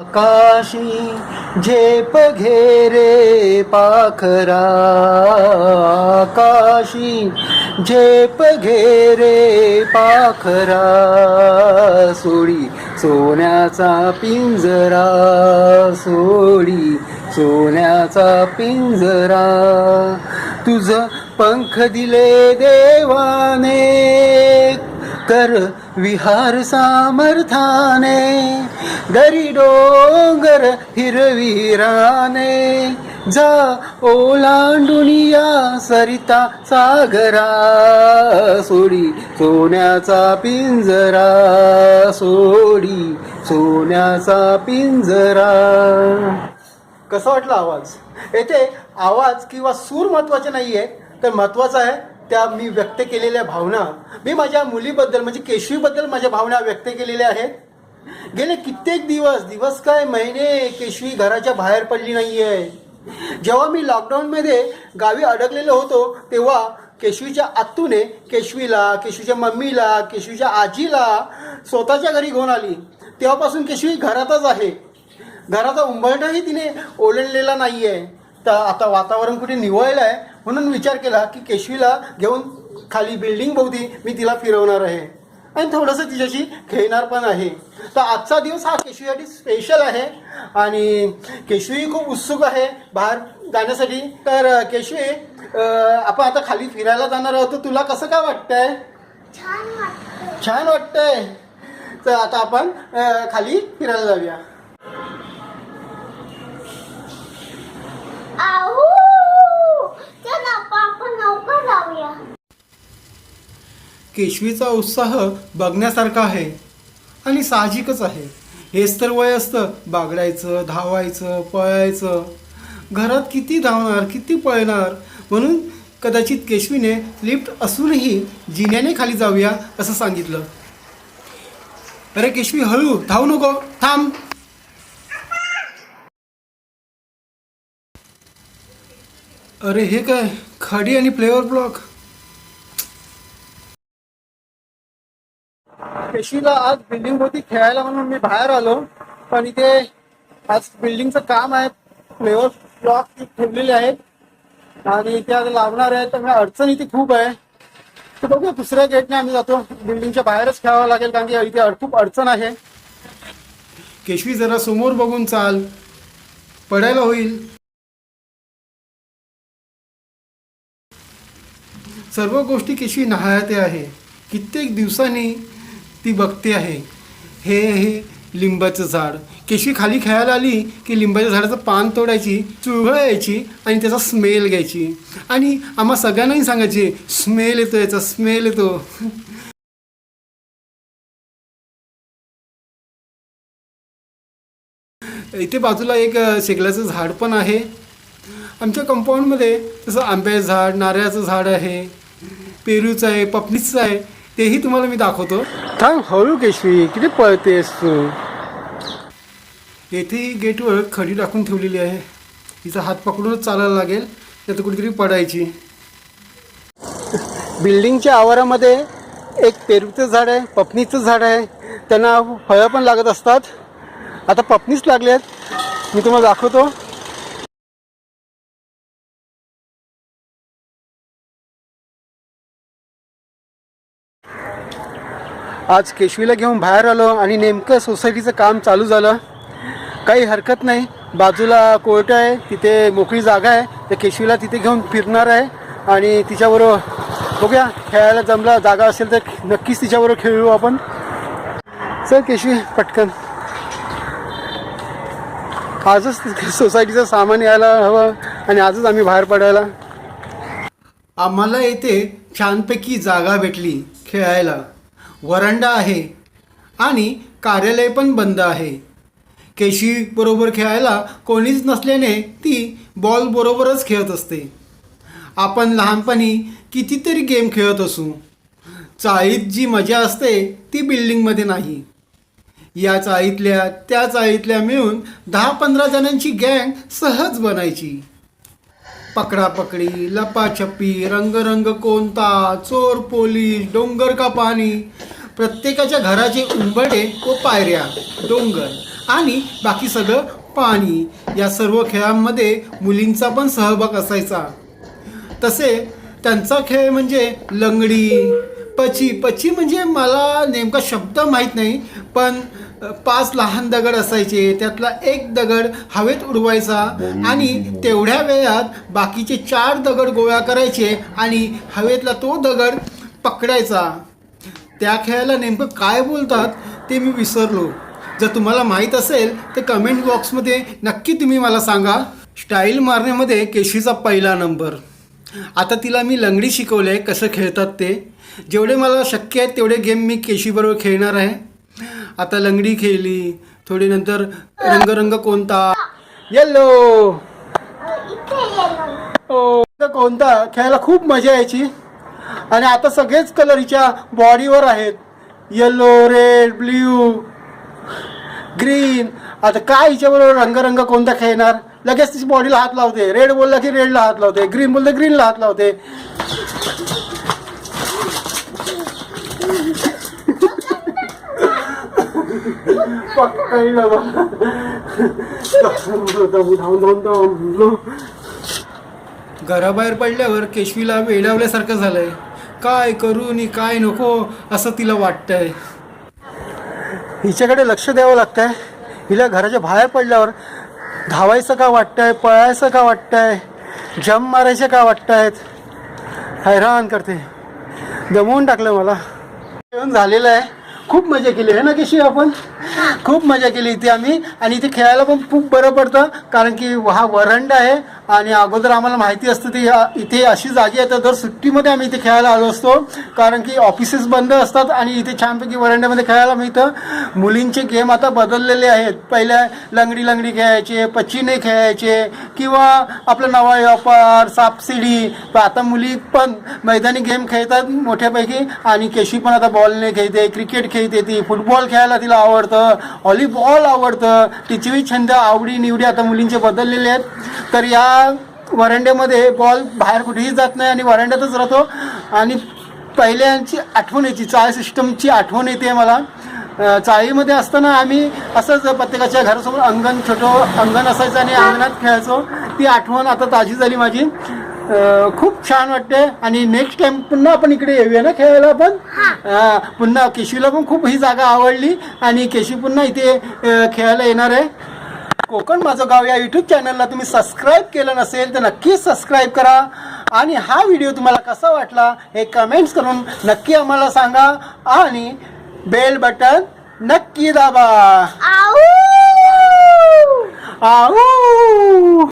आकाशी झेप घेरे पाखरा. आकाशी झेप घेरे पाखरा. सोडी सोन्याचा पिंजरा. सोडी सोन्याचा पिंजरा. तुझ पंख दिले देवाने. कर विहार सामर्थाने दरी डोंगर हिरवीराने जा ओलांडुनिया सरिता सागरा सोडी सोन्याचा पिंजरा सोडी सोन्याचा पिंजरा. कसा वाटला आवाज? येथे आवाज किंवा सूर महत्त्वाचे नाही आहे तर महत्त्वाचा आहे त्या मी व्यक्त केलेल्या भावना मी माझ्या मुलीबद्दल म्हणजे केशवीबद्दल माझ्या भावना व्यक्त केलेल्या आहेत. गेले कित्येक दिवस दिवस काय महिने केशवी घराच्या बाहेर पडली नाही आहे जेव्हा मी लॉकडाऊनमध्ये गावी अडकलेलो होतो तेव्हा केशवीच्या आत्तूने केशवीला केशवीच्या मम्मीला केशवीच्या आजीला स्वतःच्या घरी घेऊन आली. तेव्हापासून केशवी घरातच आहे. घराचा उंबरठाही तिने ओलांडलेला नाही आहे तर आता वातावरण कुठे निवळलं आहे म्हणून विचार केला की केशवीला घेऊन खाली बिल्डिंग भोवती मी तिला फिरवणार आहे. आणि थोडंसं तिच्याशी खेळणार पण आहे. तर आजचा दिवस हा केशवीसाठी स्पेशल आहे. आणि केशवी खूप उत्सुक आहे बाहेर जाण्यासाठी. तर केशवी आपण आता खाली फिरायला जाणार आहोत. तुला कसं काय वाटतंय? छान वाटतं छान वाटतंय. तर आता आपण खाली फिरायला जाऊया आऊ चल आपण आपण लवकर जाऊया केशवीचा उत्साह बघण्यासारखा आहे आणि साहजिकच आहे. हेच तर वय असतं. बागडायचं धावायचं पळायचं. घरात किती धावणार किती पळणार? म्हणून कदाचित केशवीने लिफ्ट असूनही जिन्याने खाली जाऊया असं सांगितलं. अरे केशवी हळू धावू नको. थांब. अरे हे काय? खाडी आणि फ्लेवर ब्लॉक. केशीला आज बिल्डिंग होती खेळायला म्हणून मी बाहेर आलो. पण इथे आज बिल्डिंगचं काम आहे. फ्लेवर ब्लॉक ठेवलेले आहेत. आणि इथे आज लावणार आहे. तर अडचण इथे खूप आहे. तर बघूया दुसऱ्या गेटने आम्ही जातो. बिल्डिंगच्या बाहेरच खेळावं लागेल कारण की इथे खूप अडचण आहे. केशवी जरा समोर बघून चाल. पडायला होईल. सर्व गोष्टी केशवी ते आहे. कित्येक दिवसांनी ती बघते आहे. हे हे लिंबाचं झाड. केशवी खाली खेळायला आली की लिंबाच्या झाडाचं पान तोडायची चुळघळ यायची आणि त्याचा स्मेल घ्यायची. आणि आम्हा सगळ्यांनाही सांगायची स्मेल येतो याचा स्मेल येतो. इथे बाजूला एक शेगल्याचं शेगलाचं झाड पण आहे. आमच्या कंपाऊंडमध्ये जसं आंब्याचं झाड नारळाचं झाड आहे. पेरूचं आहे पपनीचं आहे. तेही तुम्हाला मी दाखवतो. थांब हळू केशवी किती पळतेस तू? येथेही गेटवर खडी टाकून ठेवलेली आहे. तिचा हात पकडूनच चालायला लागेल तर कुठेतरी पडायची. बिल्डिंगच्या आवारामध्ये एक पेरूचं झाड आहे पपनीचं झाड आहे. त्यांना फळं पण लागत असतात. आता पपनीच लागले आहेत मी तुम्हाला दाखवतो. आज केशवीला घेऊन बाहेर आलो आणि नेमकं सोसायटीचं काम चालू झालं. काही हरकत नाही. बाजूला कोर्ट आहे तिथे मोकळी जागा आहे. त्या केशवीला तिथे घेऊन फिरणार आहे आणि तिच्याबरोबर बघूया. खेळायला जमला जागा असेल तर नक्कीच तिच्याबरोबर खेळू आपण. चल केशवी पटकन. आजच सोसायटीचं सामान यायला हवं आणि आजच आम्ही बाहेर पडायला. आम्हाला येथे छानपैकी जागा भेटली खेळायला. वरांडा आहे आणि कार्यालय पण बंद आहे. केशी बरोबर खेळायला कोणीच नसल्याने ती बॉलबरोबरच खेळत असते. आपण लहानपणी कितीतरी गेम खेळत असू. चाळीत जी मजा असते ती बिल्डिंगमध्ये नाही. या चाळीतल्या त्या चाळीतल्या मिळून दहा पंधरा जणांची गँग सहज बनायची. पकडापकडी लपाछपी रंगरंग कोणता चोर पोलीस डोंगर का पाणी. प्रत्येकाच्या घराचे उंबरडे व पायऱ्या डोंगर आणि बाकी सगळं पाणी. या सर्व खेळांमध्ये मुलींचा पण सहभाग असायचा. तसे त्यांचा खेळ म्हणजे लंगडी. पची पची म्हणजे मला नेमका शब्द माहीत नाही पण पाच लहान दगड असायचे त्यातला एक दगड हवेत उडवायचा आणि तेवढ्या वेळात बाकीचे चार दगड गोळा करायचे आणि हवेतला तो दगड पकडायचा. त्या खेळाला नेमकं काय बोलतात ते मी विसरलो. जर तुम्हाला माहीत असेल तर कमेंट बॉक्समध्ये नक्की तुम्ही मला सांगा. स्टाईल मारण्यामध्ये केशीचा पहिला नंबर आता तिला मी लंगडी शिकवले आहे कसं खेळतात ते. जेवढे मला शक्य आहे तेवढे गेम मी केशीबरोबर खेळणार आहे. आता लंगडी खेळली थोडी नंतर रंगरंग कोणता? येल्लो हो, येलो कोणता? खेळायला खूप मजा यायची. आणि आता सगळेच कलर हिच्या बॉडीवर आहेत. येलो रेड ब्ल्यू ग्रीन आता काय हिच्याबरोबर रंगरंग कोणता खेळणार? लगेच तिची बॉडीला हात लावते. रेड बोलला की रेडला हात लावते. ग्रीन बोलला ग्रीनला हात लावते. पक्का घराबाहेर पडल्यावर केशवीला वेडावल्यासारखं झालंय. काय करू नि काय नको असं तिला वाटतंय. हिच्याकडे लक्ष द्यावं लागतंय. हिला घराच्या बाहेर पडल्यावर धावायचं का वाटतंय पळायचं का वाटतंय जम मारायचं का वाटतायत हैराण करते. दमवून टाकलं मला. जेवण झालेलं आहे. खूप मजा केली आहे ना कशी आपण? खूप मजा केली इथे आम्ही. आणि इथे खेळायला पण खूप बरं पडतं कारण की हा वरंड आहे आणि अगोदर आम्हाला माहिती असतं ती इथे अशी जागी आहे तर दर सुट्टीमध्ये आम्ही इथे खेळायला आलो असतो कारण की ऑफिसेस बंद असतात आणि इथे छानपैकी वरंड्यामध्ये खेळायला मिळतं. मुलींचे गेम आता बदललेले आहेत. पहिल्या लंगडी लंगडी खेळायचे पचिने खेळायचे किंवा आपलं नवा व्यापार सापसिडी आता मुली पण मैदानी गेम खेळतात मोठ्यापैकी. आणि केशी पण आता बॉलने खेळते क्रिकेट खेळते ती फुटबॉल खेळायला तिला आवडतं. व्हॉलीबॉल आवडतं. तिचेही छंद आवडी निवडी आता मुलींचे बदललेले आहेत. तर या वरांड्यामध्ये बॉल बाहेर कुठेही जात नाही आणि वरांड्यातच राहतो. आणि पहिल्यांची आठवण यायची चाळ सिस्टमची आठवण येते मला. चाळीमध्ये असताना आम्ही असंच प्रत्येकाच्या घरासमोर अंगण छोटं अंगण असायचं आणि अंगणात खेळायचो. ती आठवण आता ताजी झाली माझी. खूप छान वाटते आणि नेक्स्ट टाइम पुन्हा आपण इकडे येऊया ना खेळायला आपण हा, पुन्हा केशवीला पण खूप ही जागा आवडली. आणि केशी पुन्हा इथे खेळायला येणार आहे. कोकण माझं गाव या यूट्यूब चॅनलला तुम्ही सबस्क्राईब केलं नसेल तर नक्कीच सबस्क्राईब करा. आणि हा व्हिडिओ तुम्हाला कसा वाटला हे कमेंट्स करून नक्की आम्हाला सांगा. आणि बेल बटन नक्की दाबा. आऊ! आऊ!